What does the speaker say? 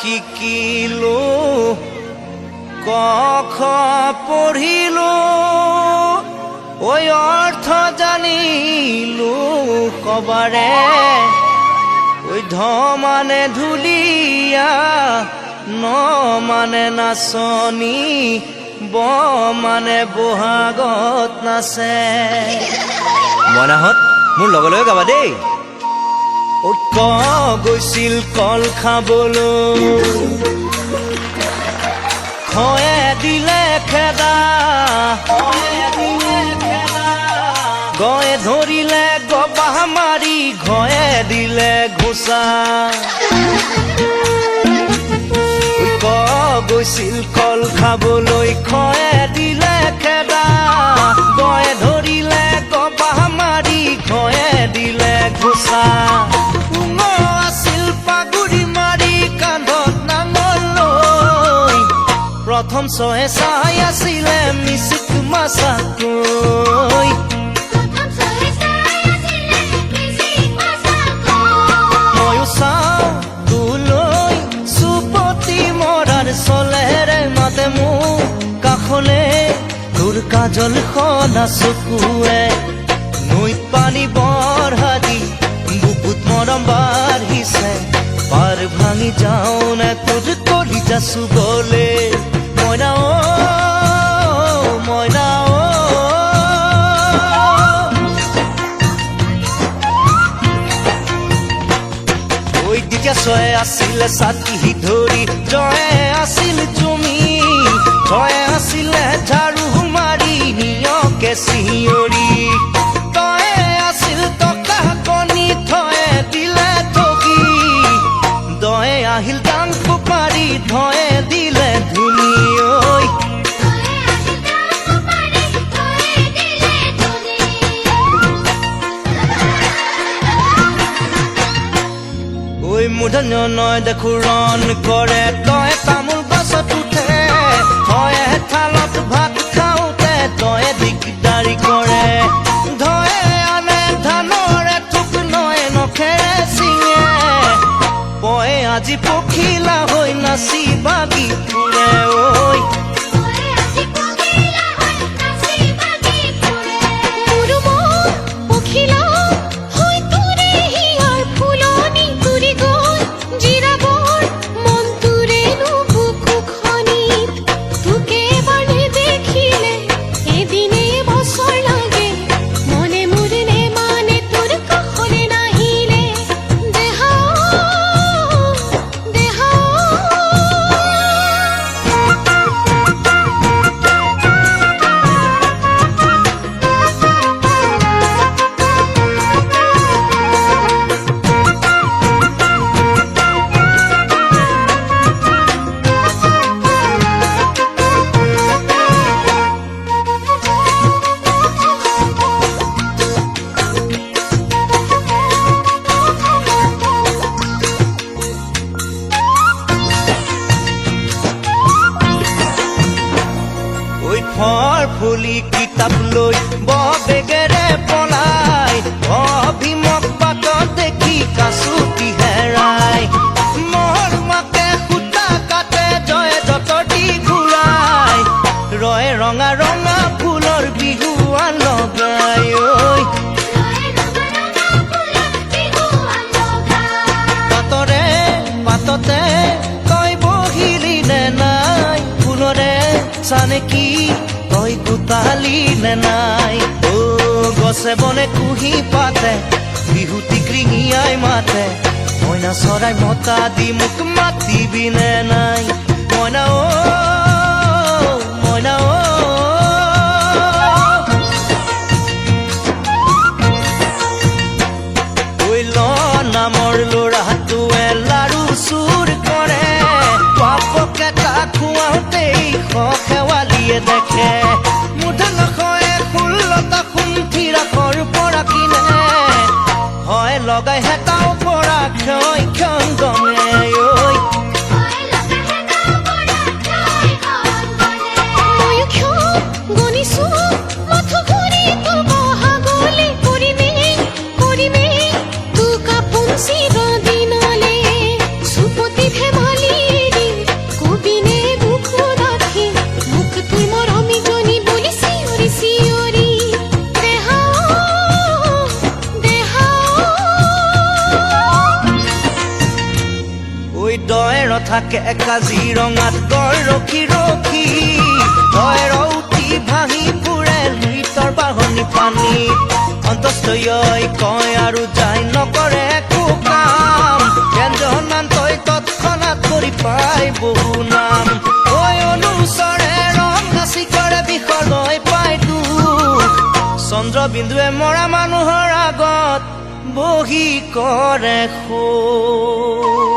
শিকিলো ক খ পঢ়িলো ঐ অৰ্থ জানিলো কবাৰে ঐ ধ মানে ধুলীয়া ন মানে নাচনী ব মানে বহাগত নাচে। মইনাহঁত মোৰ লগে লগে গাবা দেই। ঐ গৈছিল কল খাবলৈ। খয়ে দিলে খেদা। গয়ে ধৰিলে গবাহ মাৰি ঘয়ে দিলে ঘোচা ক গৈছিল কল খাবলৈ খয়ে দিলে খেদা। গয়ে ধৰিলে গবাহ মাৰি ঘয়ে দিলে ঘোচা প্ৰথম চহে চাই আছিলে মিচিক মাছাকৈ ময়ো চাওঁ তোলৈ চুপতি মৰাৰ চলেৰে মাতে মোক কাষলে তোৰ কাজল সনা চকুৱে নৈত পানী বঢ়া দি বুকুত মৰম বাঢ়িছে পাৰ ভাঙি যাওঁ নে তোৰ কলিজা চুবলে মইনা অ মইনা অ ঐ তেতিয়া ছয় আছিলে ছাতি ধৰি জয়ে আছিল জমি ছয়ে আছিলে ঝাৰু মাৰি নিয়কে চিঞৰি মূৰ্ধন্য নয় দেখো ৰণ কৰে তই তামোল গছত উঠে তয়ে এঠালত ভাত খাওঁতে তই দিগদাৰি কৰে ধয়ে আনে ধানৰে থোক নয় নখেৰে চিঙে পয়ে আজি পখিলা হৈ নাচি বাগি ফুৰে ঐ ঐ ফুলি কিতাপ লৈ বেগেৰে পলাই। অভিমক বাটত দেখি কাচুটি হেৰাই। মোৰ মাকে সূতা কাটে, জয় যতটি ঘূৰাই। ৰয় ৰঙা ৰঙা ফুলৰ বিহুৱা লগাই ঐ। পাতৰে, পাততে তই বহিলি নে নাই? ফুলৰে চানেকি তই গোটালি নে নাই অ গছে বনে কুহি পাতে, বিহুতি কৃঙিয়াই মাতে। মইনা চৰাই মতা দি মোক মাতিবি নে নাই মইনা অ লগাই হেতাও পড়া খই খন গমে ওই। গনিছো থাকে কাজিৰঙাত গড় ৰখি ৰখি। তই ৰৌতি ভাঙি ফুৰে লুইতৰ বাহনি পানী। অন্তস্থই কয় আৰু যাই নকৰে একো কাম। ব্যঞ্জনান তই তৎক্ষণাত কৰি পাই বহু নাম। ঐ অনুচৰে ৰং নাচি কৰে, বিষলৈ পাই দুখ। চন্দ্ৰবিন্দুৱে মৰা মানুহৰ আগত বহি কৰে শোক।